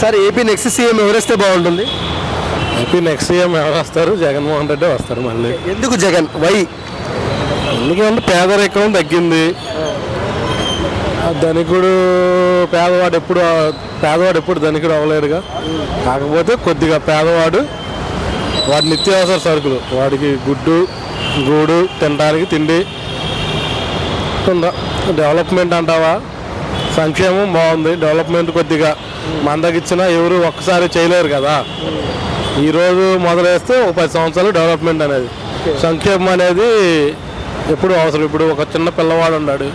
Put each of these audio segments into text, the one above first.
Sir AP next CM ఎవరేస్తే బాగుంటుంది? AP next CM ఎవరు వస్తారు? జగన్మోహన్ రెడ్డి వస్తారు మళ్ళీ. ఎందుకు జగన్? వై ఎందుకంటే పేదరికం తగ్గింది. ధనికుడు పేదవాడు ఎప్పుడు పేదవాడు ఎప్పుడు ధనికుడు అవ్వలేడుగా. కాకపోతే కొద్దిగా పేదవాడు వాడి నిత్యావసర సరుకులు వాడికి గుడ్డు గూడు తినడానికి తిండి. ఉందా డెవలప్మెంట్ అంటావా? సంక్షేమం బాగుంది డెవలప్మెంట్ కొద్దిగా మందకిచ్చినా ఎవరు ఒక్కసారి చేయలేరు కదా. ఈరోజు మొదలేస్తే ఒక పది సంవత్సరాలు డెవలప్మెంట్ అనేది. సంక్షేమం అనేది ఎప్పుడు అవసరం. ఇప్పుడు ఒక చిన్న పిల్లవాడు ఉన్నాడు.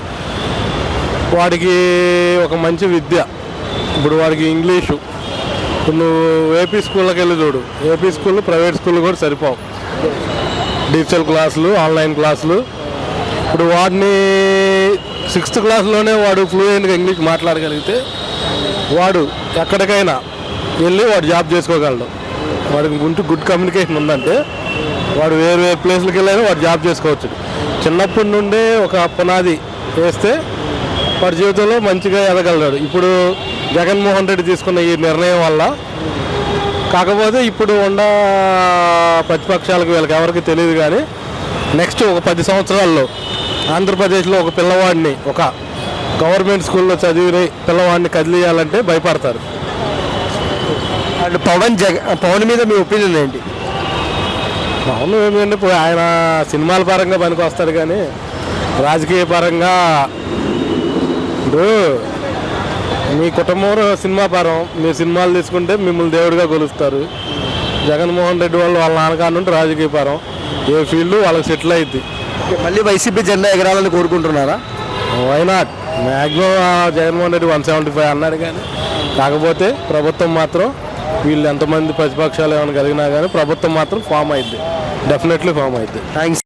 వాడికి ఒక మంచి విద్య. ఇప్పుడు వాడికి ఇంగ్లీషు. ఇప్పుడు నువ్వు ఏపీ స్కూళ్ళకి వెళ్ళి చూడు. ఏపీ స్కూల్ ప్రైవేట్ స్కూల్ కూడా సరిపోవు. డిజిటల్ క్లాసులు ఆన్లైన్ క్లాసులు. ఇప్పుడు వాడిని సిక్స్త్ క్లాస్లోనే వాడు ఫ్లూయెంట్గా ఇంగ్లీష్ మాట్లాడగలిగితే వాడు ఎక్కడికైనా వెళ్ళి వాడు జాబ్ చేసుకోగలడు. వాడికి గుంటూ గుడ్ కమ్యూనికేషన్ ఉందంటే వాడు వేరు వేరు ప్లేస్లకు వెళ్ళైనా వాడు జాబ్ చేసుకోవచ్చు. చిన్నప్పటి నుండే ఒక పునాది వేస్తే వాడి జీవితంలో మంచిగా ఎదగలడు. ఇప్పుడు జగన్మోహన్ రెడ్డి తీసుకున్న ఈ నిర్ణయం వల్ల కాకపోతే ఇప్పుడు ఉన్న ప్రతిపక్షాలకు వీళ్ళకి ఎవరికి తెలియదు కానీ నెక్స్ట్ ఒక పది సంవత్సరాల్లో ఆంధ్రప్రదేశ్లో ఒక పిల్లవాడిని ఒక గవర్నమెంట్ స్కూల్లో చదివిన పిల్లవాడిని కదిలియాలంటే భయపడతారు. అండ్ పవన్ జగ పవన్ మీద మీ ఒపీనియన్ ఏంటి? అవును ఏమిటంటే ఇప్పుడు ఆయన సినిమాల పరంగా పనికి వస్తాడు కానీ రాజకీయ పరంగా ఇప్పుడు మీ కుటుంబం సినిమా పరం మీ సినిమాలు తీసుకుంటే మిమ్మల్ని దేవుడిగా కొలుస్తారు. జగన్మోహన్ రెడ్డి వాళ్ళు వాళ్ళ నాన్నకాడ నుండి రాజకీయ పరం ఏ ఫీల్డ్ వాళ్ళకి సెటిల్ అయింది మళ్ళీ వైసీపీ జెండా ఎగరాలని కోరుకుంటున్నారా? Why not maximum Jaganmohan Reddy one seventy five అన్నాడు కానీ కాకపోతే ప్రభుత్వం మాత్రం వీళ్ళు ఎంతమంది ప్రతిపక్షాలు ఏమైనా కలిగినా కానీ ప్రభుత్వం మాత్రం ఫామ్ అయింది డెఫినెట్లీ ఫామ్ అయింది థ్యాంక్స్